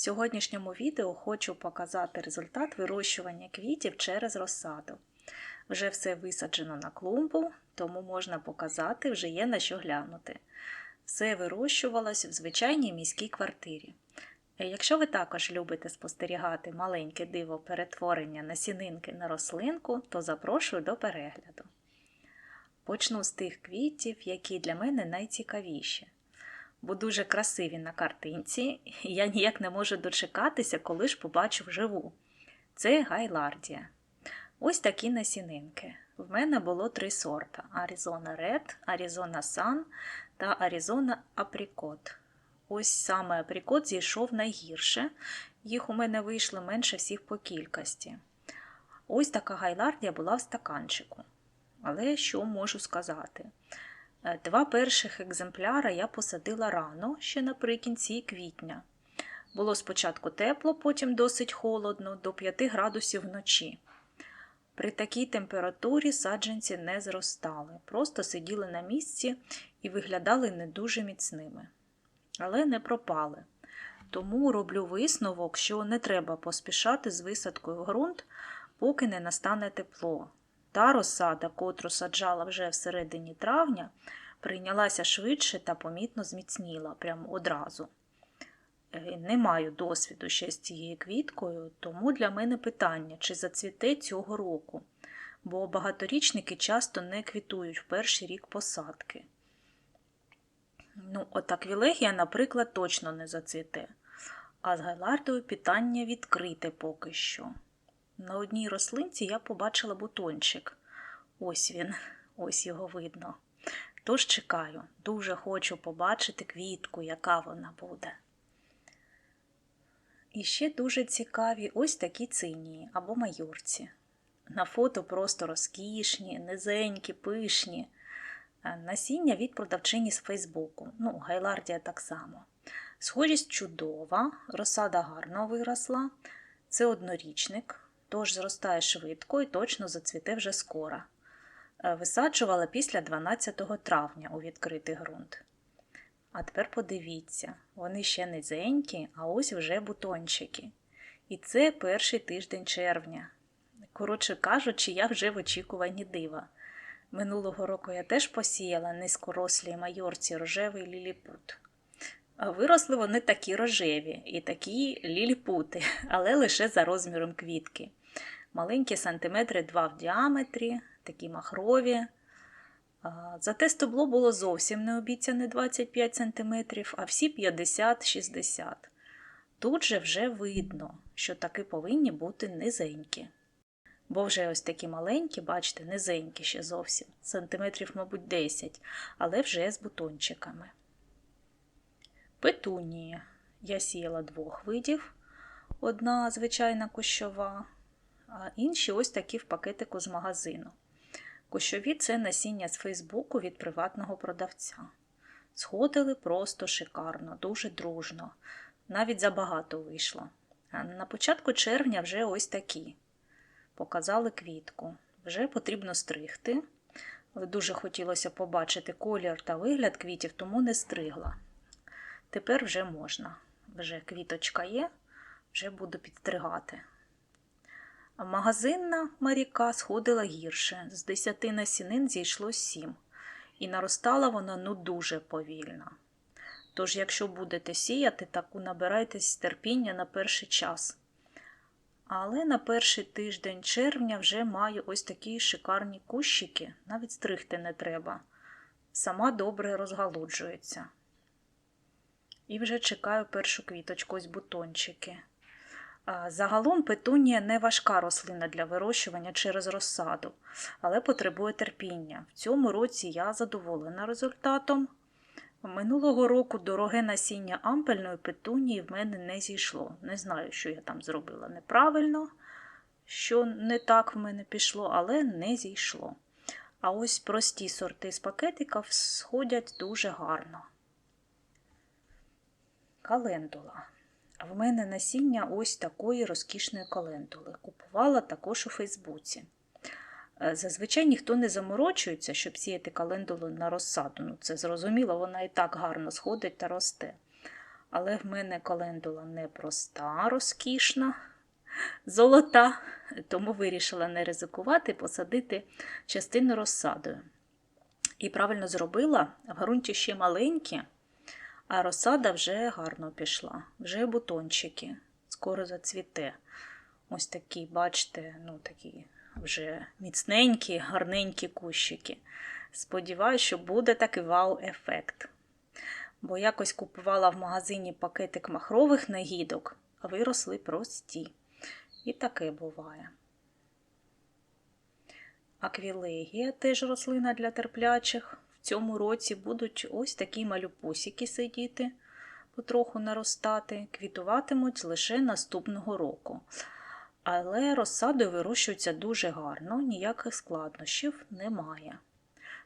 сьогоднішньому відео хочу показати результат вирощування квітів через розсаду. Вже все висаджено на клумбу, тому можна показати, вже є на що глянути. Все вирощувалось в звичайній міській квартирі. Е, Якщо ви також любите спостерігати маленьке диво перетворення насінинки на рослинку, то запрошую до перегляду. Почну з тих квітів, які для мене найцікавіші бо дуже красиві на картинці, і я ніяк не можу дочекатися, коли ж побачу вживу. Це гайлардія. Ось такі насінинки. В мене було три сорта: Arizona Red, Arizona Sun та Arizona Apricot. Ось саме априкот зійшов найгірше, їх у мене вийшло менше всіх по кількості. Ось така гайлардія була в стаканчику. Але що можу сказати? Е, Два перших екземпляри я посадила рано, ще наприкінці квітня. Було спочатку тепло, потім досить холодно, до 5 градусів вночі. При такій температурі саджанці не зростали, просто сиділи на місці і виглядали не дуже міцними. Але не пропали. Тому роблю висновок, що не треба поспішати з висадкою в ґрунт, поки не настане тепло. Та розсада, котру саджала вже всередині травня, прийнялася швидше та помітно зміцніла прямо одразу. Е, Не маю досвіду ще з цією квіткою, тому для мене питання, чи зацвіте цього року, бо багаторічники часто не квітують в перший рік посадки. Ну, от аквілегія, наприклад, точно не зацвіте, а з гайлардою питання відкрите поки що. На одній рослинці я побачила бутончик. Ось він, ось його видно. Тож чекаю, дуже хочу побачити квітку, яка вона буде. І ще дуже цікаві ось такі цинії або майорці. На фото просто розкішні, низенькі, пишні. Е, Насіння від продавчині з Фейсбуку. Ну, Гайлардія так само. Схожість чудова, розсада гарно виросла. Це однорічник, тож зростає швидко і точно зацвіте вже скоро. Е, Висаджувала після 12 травня у відкритий ґрунт. А тепер подивіться, вони ще низенькі, а ось вже бутончики. І це перший тиждень червня. Коротше кажучи, я вже в очікуванні дива. Минулого року я теж посіяла низькорослі майорці рожевий ліліпут. Виросли вони такі рожеві і такі ліліпути, але лише за розміром квітки. Маленькі сантиметри 2 в діаметрі, такі махрові. Зате стебло було зовсім не обіцяне 25 см, а всі 50-60 Тут же вже видно, що таки повинні бути низенькі. Бо вже ось такі маленькі, бачите, низенькі ще зовсім, сантиметрів, мабуть, 10, але вже з бутончиками. Петунії. Я сіяла двох видів. Одна звичайна кущова, а інші ось такі в пакетику з магазину. Кущові це насіння з Фейсбуку від приватного продавця. Сходили просто шикарно, дуже дружно, навіть забагато вийшло. На початку червня вже ось такі. Показали квітку. Вже потрібно стригти. Але дуже хотілося побачити колір та вигляд квітів, тому не стригла. Тепер вже можна. Вже квіточка є, вже буду підстригати. Магазинна Маріка сходила гірше. З 10 насінин зійшло 7. І наростала вона ну дуже повільно. Тож, якщо будете сіяти, таку набирайтесь терпіння на перший час. Але на перший тиждень червня вже маю ось такі шикарні кущики, навіть стригти не треба. Сама добре розгалуджується. І вже чекаю першу квіточку, ось бутончики. Загалом петунія не важка рослина для вирощування через розсаду, але потребує терпіння. В цьому році я задоволена результатом. Минулого року дороге насіння ампельної петунії в мене не зійшло. Не знаю, що я там зробила неправильно, що не так в мене пішло, але не зійшло. А ось прості сорти з пакетика сходять дуже гарно. Календула. В мене насіння ось такої розкішної календули. Купувала також у Фейсбуці. Е, Зазвичай ніхто не заморочується, щоб сіяти календулу на розсаду. Ну, це зрозуміло, вона і так гарно сходить та росте. Але в мене календула не проста, розкішна, золота, тому вирішила не ризикувати, посадити частину розсадою. І правильно зробила, в ґрунті ще маленькі, а розсада вже гарно пішла, вже бутончики, скоро зацвіте. Ось такі, бачите, ну такі вже міцненькі, гарненькі кущики. Сподіваюсь, що буде такий вау-ефект. Бо якось купувала в магазині пакетик махрових нагідок, а виросли прості. І таке буває. Аквілегія теж рослина для терплячих. В цьому році будуть ось такі малюпусики сидіти, потроху наростати, квітуватимуть лише наступного року. Але розсадою вирощуються дуже гарно, ніяких складнощів немає.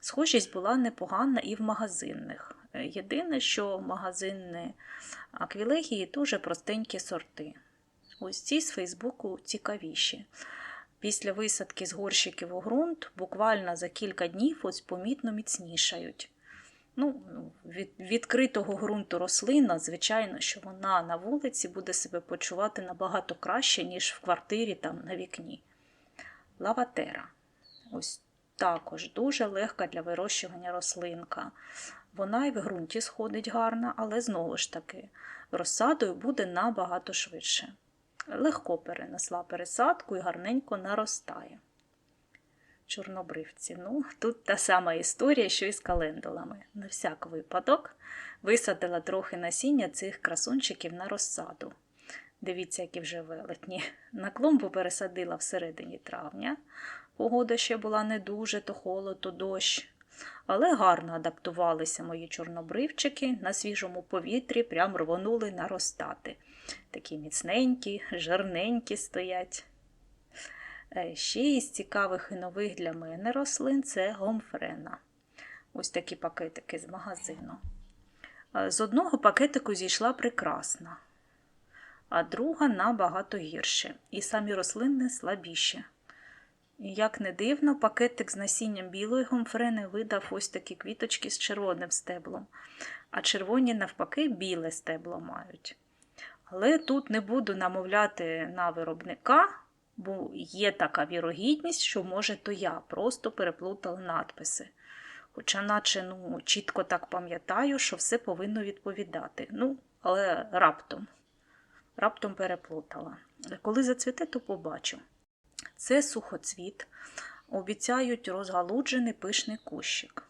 Схожість була непогана і в магазинних. Єдине, що магазинні аквілегії дуже простенькі сорти. Ось ці з Фейсбуку цікавіші. Після висадки з горщиків у ґрунт буквально за кілька днів ось помітно міцнішають. Ну, Від відкритого ґрунту рослина, звичайно, що вона на вулиці буде себе почувати набагато краще, ніж в квартирі там на вікні. Лаватера. Ось також дуже легка для вирощування рослинка. Вона і в ґрунті сходить гарно, але знову ж таки, розсадою буде набагато швидше. Легко перенесла пересадку і гарненько наростає. Чорнобривці. Ну, тут та сама історія, що і з календулами. На всяк випадок висадила трохи насіння цих красунчиків на розсаду. Дивіться, які вже велетні. На клумбу пересадила всередині травня. Погода ще була не дуже, то холод, то дощ. Але гарно адаптувалися мої чорнобривчики на свіжому повітрі, прям рвонули наростати. Такі міцненькі, жирненькі стоять. Е, ще із цікавих і нових для мене рослин це гомфрена. Ось такі пакетики з магазину. Е, з одного пакетику зійшла прекрасна, а друга набагато гірше. І самі рослини слабіші. І як не дивно, пакетик з насінням білої гомфрени видав ось такі квіточки з червоним стеблом, а червоні, навпаки, біле стебло мають. Але тут не буду намовляти на виробника, бо є така вірогідність, що, може, то я просто переплутала надписи. Хоча, наче ну, чітко так пам'ятаю, що все повинно відповідати. Ну, але раптом, раптом переплутала. Коли зацвіте, то побачу. Це сухоцвіт, обіцяють розгалуджений пишний кущик.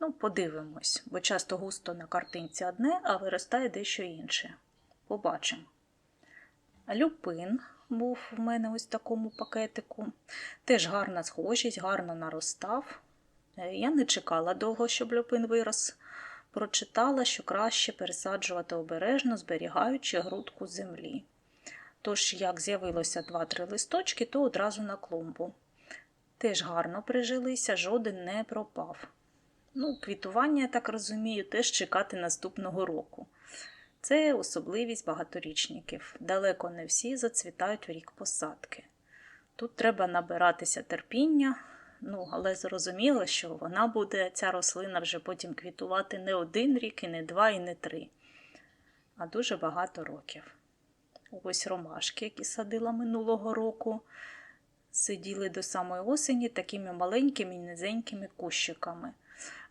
Ну, подивимось, бо часто густо на картинці одне, а виростає дещо інше. Побачимо. Люпин був в мене ось в такому пакетику. Теж гарна схожість, гарно наростав. Е, я не чекала довго, щоб люпин вирос. Прочитала, що краще пересаджувати обережно, зберігаючи грудку землі. Тож, як з'явилося 2-3 листочки, то одразу на клумбу. Теж гарно прижилися, жоден не пропав. Ну, Квітування, я так розумію, теж чекати наступного року. Це особливість багаторічників. Далеко не всі зацвітають в рік посадки. Тут треба набиратися терпіння, ну, але зрозуміло, що вона буде, ця рослина вже потім квітувати не один рік, і не два, і не три, а дуже багато років. Ось ромашки, які садила минулого року, сиділи до самої осені такими маленькими низенькими кущиками.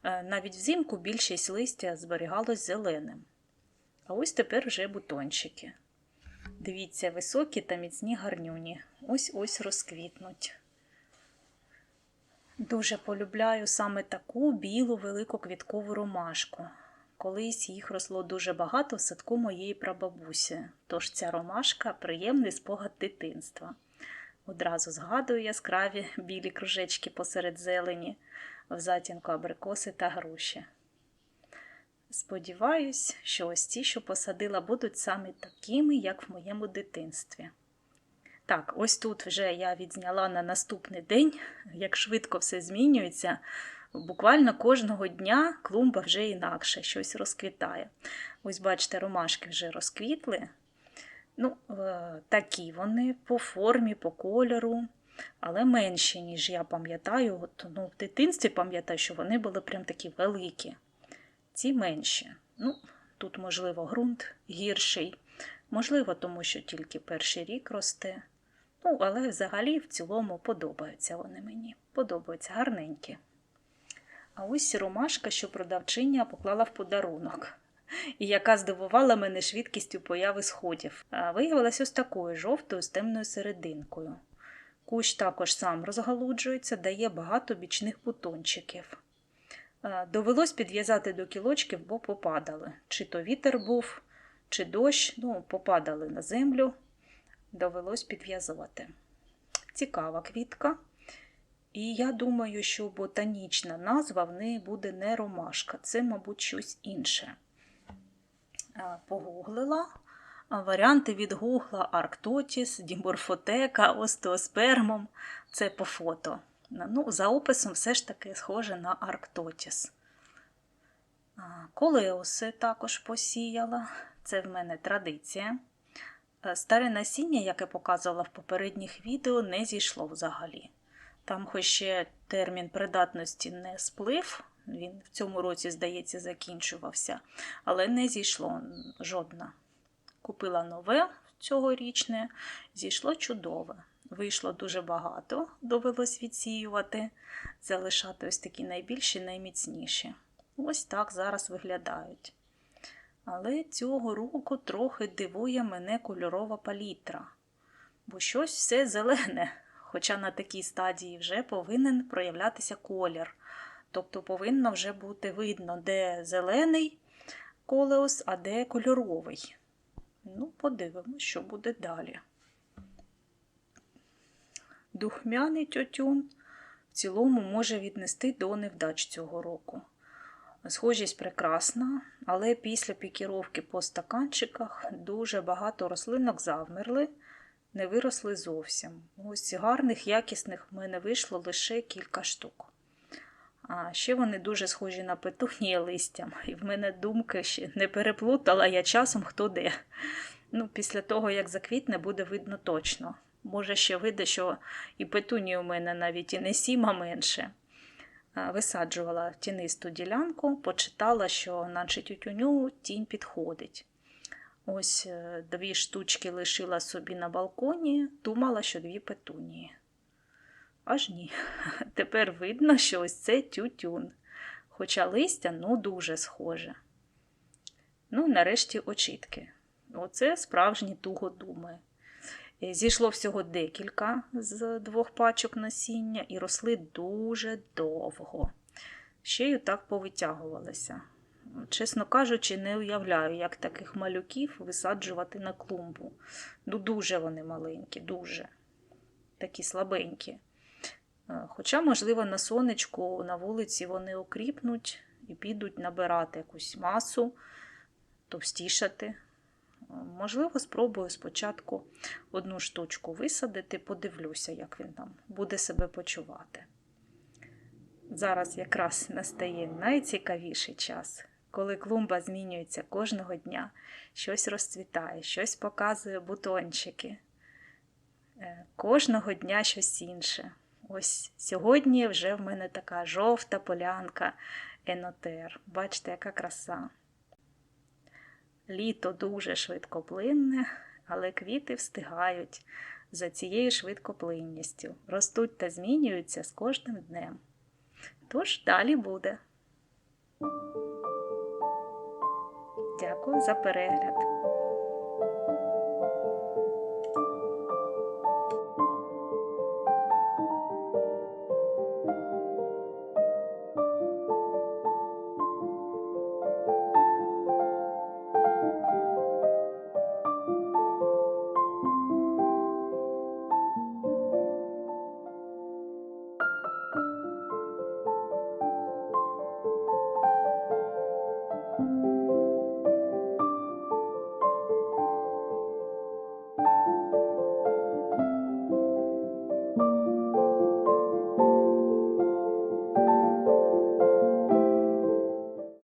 Е, навіть взимку більшість листя зберігалось зеленим. А ось тепер вже бутончики. Дивіться, високі та міцні гарнюні. Ось ось розквітнуть. Дуже полюбляю саме таку білу велику квіткову ромашку. Колись їх росло дуже багато в садку моєї прабабусі, тож ця ромашка приємний спогад дитинства. Одразу згадую яскраві білі кружечки посеред зелені, в затінку абрикоси та груші. Сподіваюсь, що ось ті, що посадила, будуть саме такими, як в моєму дитинстві. Так, ось тут вже я відзняла на наступний день, як швидко все змінюється. Буквально кожного дня клумба вже інакше, щось розквітає. Ось, бачите, ромашки вже розквітли. Ну, е, Такі вони по формі, по кольору, але менші, ніж я пам'ятаю. От, ну, В дитинстві пам'ятаю, що вони були прям такі великі. Ці менші. Ну, тут, можливо, ґрунт гірший, можливо, тому що тільки перший рік росте. Ну, але взагалі в цілому подобаються вони мені. Подобаються гарненькі. А ось ромашка, що продавчиня поклала в подарунок, і яка здивувала мене швидкістю появи сходів. А Виявилась ось такою жовтою з темною серединкою. Кущ також сам розгалуджується, дає багато бічних бутончиків. Довелось підв'язати до кілочків, бо попадали. Чи то вітер був, чи дощ, ну, попадали на землю, довелось підв'язувати. Цікава квітка. І я думаю, що ботанічна назва в неї буде не ромашка, це, мабуть, щось інше. Погуглила. Варіанти від гугла Арктотіс, Діморфотека, Остеоспермом. Це по фото. Ну, за описом все ж таки схоже на Арктотіс. Колеуси також посіяла. Це в мене традиція. Е, Старе насіння, яке показувала в попередніх відео, не зійшло взагалі. Там хоч ще термін придатності не сплив, він в цьому році, здається, закінчувався, але не зійшло жодна. Купила нове цьогорічне, зійшло чудове. Вийшло дуже багато, довелось відсіювати, залишати ось такі найбільші, найміцніші. Ось так зараз виглядають. Але цього року трохи дивує мене кольорова палітра, бо щось все зелене, хоча на такій стадії вже повинен проявлятися колір. Тобто повинно вже бути видно, де зелений колеус, а де кольоровий. Ну, подивимось, що буде далі. Духмяний тютюн в цілому може віднести до невдач цього року. Схожість прекрасна, але після пікіровки по стаканчиках дуже багато рослинок завмерли, не виросли зовсім. Ось гарних, якісних в мене вийшло лише кілька штук. А ще вони дуже схожі на петунії листям, і в мене думки ще не переплутала я часом хто де. Ну, Після того, як заквітне, буде видно точно. Може, ще вийде, що і петунії у мене навіть і не сім, а менше. Висаджувала тінисту ділянку, почитала, що наче тютюню тінь підходить. Ось е, дві штучки лишила собі на балконі, думала, що дві петунії. Аж ні. Тепер видно, що ось це тютюн. Хоча листя ну дуже схоже. Ну, нарешті очітки. Оце справжні тугодуми. Зійшло всього декілька з двох пачок насіння і росли дуже довго. Ще й так повитягувалися. Чесно кажучи, не уявляю, як таких малюків висаджувати на клумбу. Ну, дуже вони маленькі, дуже такі слабенькі. Хоча, можливо, на сонечку на вулиці вони окріпнуть і підуть набирати якусь масу, товстішати. Можливо, спробую спочатку одну штучку висадити, подивлюся, як він там буде себе почувати. Зараз якраз настає найцікавіший час, коли клумба змінюється кожного дня, щось розцвітає, щось показує бутончики. Е, кожного дня щось інше. Ось сьогодні вже в мене така жовта полянка енотер. Бачите, яка краса. Літо дуже швидкоплинне, але квіти встигають за цією швидкоплинністю, ростуть та змінюються з кожним днем. Тож далі буде. Дякую за перегляд.